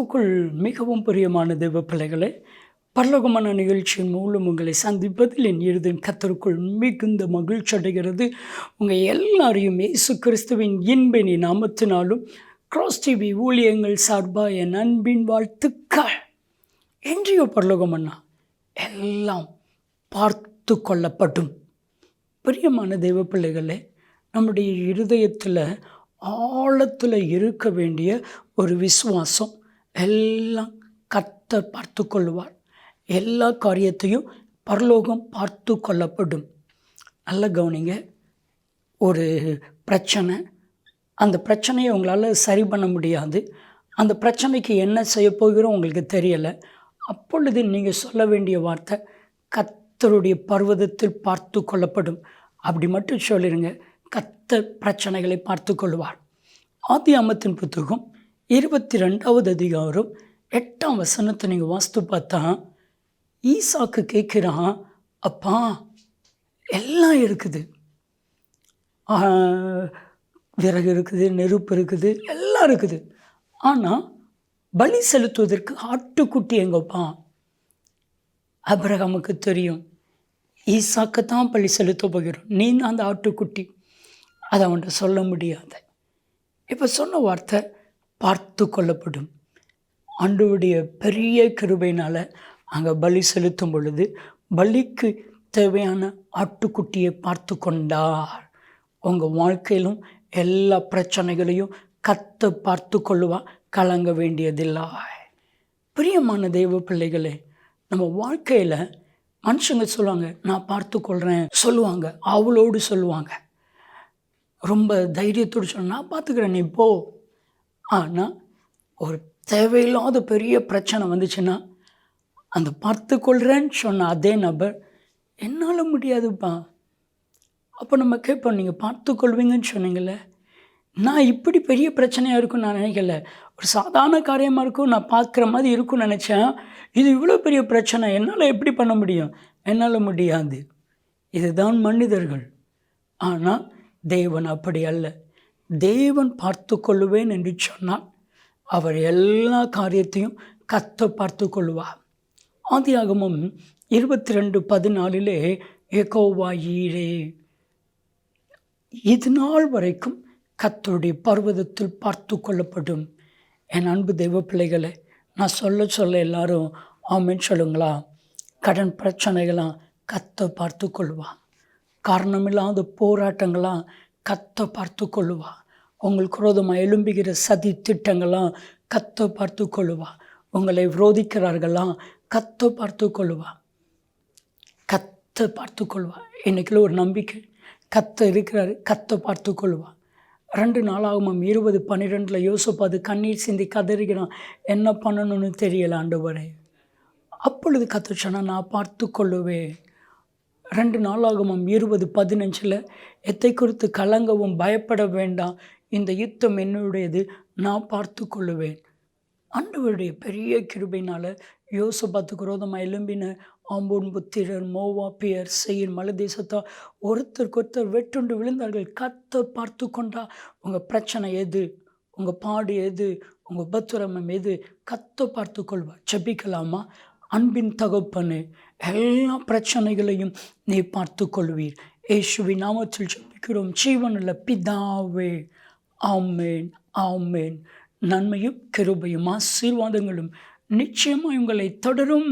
கிறிஸ்துவுக்குள் மிகவும் பிரியமான தேவ பிள்ளைகளே பரலோகமான நிகழ்ச்சியின் மூலம் உங்களை சந்திப்பதில் என் இருதயம் கத்தருக்குள் மிகுந்த மகிழ்ச்சி அடைகிறது. உங்கள் எல்லாரையும் இயேசு கிறிஸ்துவின் இன்பினி நாமத்தினாலும் கிராஸ் டிவி ஊழியங்கள் சார்பாக என் அன்பின் வாழ்த்துக்கள். என்றையோ பரலோகமண்ணா எல்லாம் பார்த்து கொள்ளப்படும் பிரியமான தெய்வ பிள்ளைகளே நம்முடைய இருதயத்தில் ஆழத்தில் இருக்க வேண்டிய ஒரு விசுவாசம் எல்லாம் கத்தர் பார்த்து கொள்வார் எல்லா காரியத்தையும் பரலோகம் பார்த்து கொள்ளப்படும் நல்ல கவனிங்க. ஒரு பிரச்சனை. அந்த பிரச்சனையை உங்களால் சரி பண்ண முடியாது. அந்த பிரச்சனைக்கு என்ன செய்ய போகிறோம் உங்களுக்கு தெரியலை. அப்பொழுது நீங்கள் சொல்ல வேண்டிய வார்த்தை கத்தருடைய பர்வதத்தில் பார்த்து கொள்ளப்படும் அப்படி மட்டும் சொல்லிடுங்க கத்தர் பிரச்சனைகளை பார்த்து கொள்வார் ஆதி அமத்தின் புத்தகம் இருபத்தி ரெண்டாவது அதிகாரம் எட்டாம் வசனத்தை நீங்கள் வாஸ்து பார்த்தா ஈசாக்கு கேட்குறான் அப்பா எல்லாம் இருக்குது. விறகு இருக்குது நெருப்பு இருக்குது எல்லாம் இருக்குது. ஆனால் பலி செலுத்துவதற்கு ஆட்டுக்குட்டி எங்கப்பா? அபிரகாமுக்கு தெரியும். ஈசாக்கு தான் பலி செலுத்த போகிறோம் நீ தான் அந்த ஆட்டுக்குட்டி. அதை அவன்கிட்ட சொல்ல முடியாது. இப்போ சொன்ன வார்த்தை பார்த்து கொள்ளப்படும். ஆண்டவருடைய பெரிய கிருபையினால் அங்கே பலி செலுத்தும் பொழுது பலிக்கு தேவையான ஆட்டுக்குட்டியை பார்த்து கொண்டார். உங்கள் வாழ்க்கையிலும் எல்லா பிரச்சனைகளையும் கத்து பார்த்து கொள்ளுவா கலங்க வேண்டியதில்லை. பிரியமான தெய்வ பிள்ளைகளே நம்ம வாழ்க்கையில் மனுஷங்க சொல்லுவாங்க நான் பார்த்து கொள்கிறேன் சொல்லுவாங்க அவளோடு சொல்லுவாங்க. ரொம்ப தைரியத்தோடு சொல்ல நான் பார்த்துக்கிறேன் நீ போ. ஆனால் ஒரு தேவையில்லாத பெரிய பிரச்சனை வந்துச்சுன்னா அந்த பார்த்து கொள்கிறேன்னு சொன்ன அதே நபர் என்னால் முடியாதுப்பா. அப்போ நம்ம கேட்போம் நீங்கள் பார்த்து கொள்வீங்கன்னு சொன்னீங்கல்ல. நான் இப்படி பெரிய பிரச்சனையாக இருக்கும்னு நான் நினைக்கல. ஒரு சாதாரண காரியமாக இருக்கும் நான் பார்க்குற மாதிரி இருக்கும்னு நினச்சேன். இது இவ்வளோ பெரிய பிரச்சனை என்னால் எப்படி பண்ண முடியும்? என்னால் முடியாது. இதுதான் மனிதர்கள். ஆனால் தேவன் அப்படி அல்ல. தேவன் பார்த்து கொள்ளுவேன் என்று சொன்னால் அவர் எல்லா காரியத்தையும் கத்த பார்த்து கொள்வார். ஆதியாகமும் இருபத்தி ரெண்டு பதினாலிலே ஏகோவாயீரே இது நாள் வரைக்கும் கத்தருடைய பர்வதத்தில் பார்த்து கொள்ளப்படும். என் அன்பு தெய்வ பிள்ளைகளை நான் சொல்ல சொல்ல எல்லாரும் ஆமின்னு சொல்லுங்களா? கடன் பிரச்சனைகளாம் கத்த பார்த்து கொள்வான் காரணமில்லாத போராட்டங்களாம் கத்த பார்த்து கொள்ளுவா உங்களுக்கு விரோதமாக எழும்புகிற சதி திட்டங்கள்லாம் கத்த பார்த்து கொள்ளுவா. உங்களை விரோதிக்கிறார்கள்லாம் கத்த பார்த்து கொள்ளுவா. கத்த பார்த்து கொள்வா இன்னைக்குள்ள ஒரு நம்பிக்கை. கத்த இருக்கிறாரு கத்த பார்த்து கொள்வா ரெண்டு நாளாகும் இருபது பன்னிரெண்டில் யோசிப்பாது கண்ணீர் சிந்தி கதறிக்கிறான் என்ன பண்ணணும்னு தெரியல ஆண்டவரே. அப்பொழுது கத்த நான் பார்த்து கொள்ளுவேன். ரெண்டு நாளாகமும் இருபது பதினஞ்சில் எத்தை குறித்து கலங்கவும் பயப்பட வேண்டாம். இந்த யுத்தம் என்னுடையது நான் பார்த்து கொள்ளுவேன். ஆண்டவருடைய பெரிய கிருபினால் யோசபாத்து குரோதமாக எலும்பின ஆம்பூன் புத்திரர் மோவாப்பியர் செய்யின் மலை தேசத்தால் ஒருத்தருக்கு ஒருத்தர் வெட்டுண்டு விழுந்தார்கள். கத்த பார்த்து கொண்டா உங்கள் பிரச்சனை எது? உங்கள் பாடு எது? உங்கள் உபத்திரமம் எது? கத்த பார்த்து கொள்வார். ஜெபிக்கலாமா? அன்பின் தகப்பனு எல்லா பிரச்சனைகளையும் நீ பார்த்து கொள்வீர். ஏசுவி நாமத்தில் ஜெபிக்கிறோம். ஜீவனில் பிதாவே ஆமேன் ஆமேன். நன்மையும் கிருபையும் ஆசீர்வாதங்களும் நிச்சயமாக உங்களை தொடரும்.